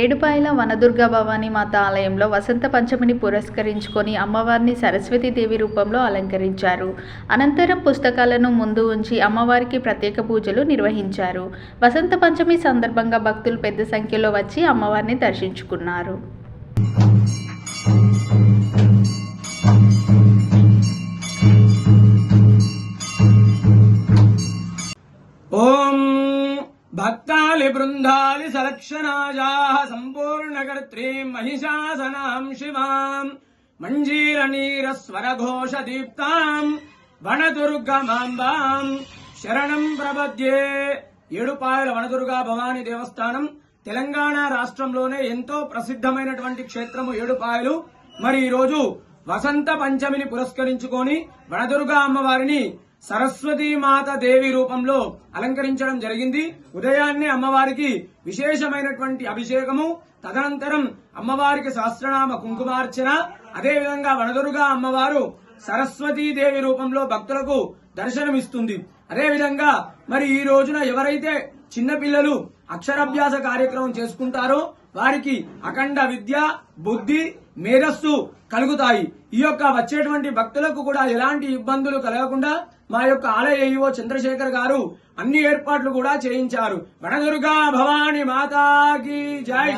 ఏడుపాయల వనదుర్గ భవానీ మాత ఆలయంలో వసంత పంచమిని పురస్కరించుకొని అమ్మవారిని సరస్వతీదేవి రూపంలో అలంకరించారు. అనంతరం పుస్తకాలను ముందు ఉంచి అమ్మవారికి ప్రత్యేక పూజలు నిర్వహించారు. వసంత పంచమి సందర్భంగా భక్తులు పెద్ద సంఖ్యలో వచ్చి అమ్మవారిని దర్శించుకున్నారు. ఓం భక్తాలి బృందాలి సలక్షణాజా సంపూర్ణకర్త్రీ మహిషాసనాం శివాం మంజీర నీర స్వర దీప్తాం వనదుర్గమాంబాం శరణం ప్రపద్యే. ఏడుపాయల వనదుర్గా భవాని దేవస్థానం తెలంగాణ రాష్ట్రంలోనే ఎంతో ప్రసిద్ధమైనటువంటి క్షేత్రము ఏడుపాయలు. మరి ఈరోజు వసంత పంచమిని పురస్కరించుకొని వనదుర్గా అమ్మవారిని మాత దేవి రూపంలో అలంకరించడం జరిగింది. ఉదయాన్నే అమ్మవారికి విశేషమైనటువంటి అభిషేకము తదనంతరం అమ్మవారికి సహస్రనామ కుంకుమార్చన అదేవిధంగా వనదురుగా అమ్మవారు సరస్వతీ దేవి రూపంలో భక్తులకు దర్శనమిస్తుంది. అదేవిధంగా మరి ఈ రోజున ఎవరైతే చిన్నపిల్లలు అక్షరాభ్యాస కార్యక్రమం చేసుకుంటారో వారికి అఖండ విద్య బుద్ధి మేధస్సు కలుగుతాయి. ఈ యొక్క వచ్చేటువంటి భక్తులకు కూడా ఎలాంటి ఇబ్బందులు కలగకుండా మా యొక్క ఆలయ ఈవో చంద్రశేఖర్ గారు అన్ని ఏర్పాట్లు కూడా చేయించారు. వనదుర్గా భవాని మాతాకి జై!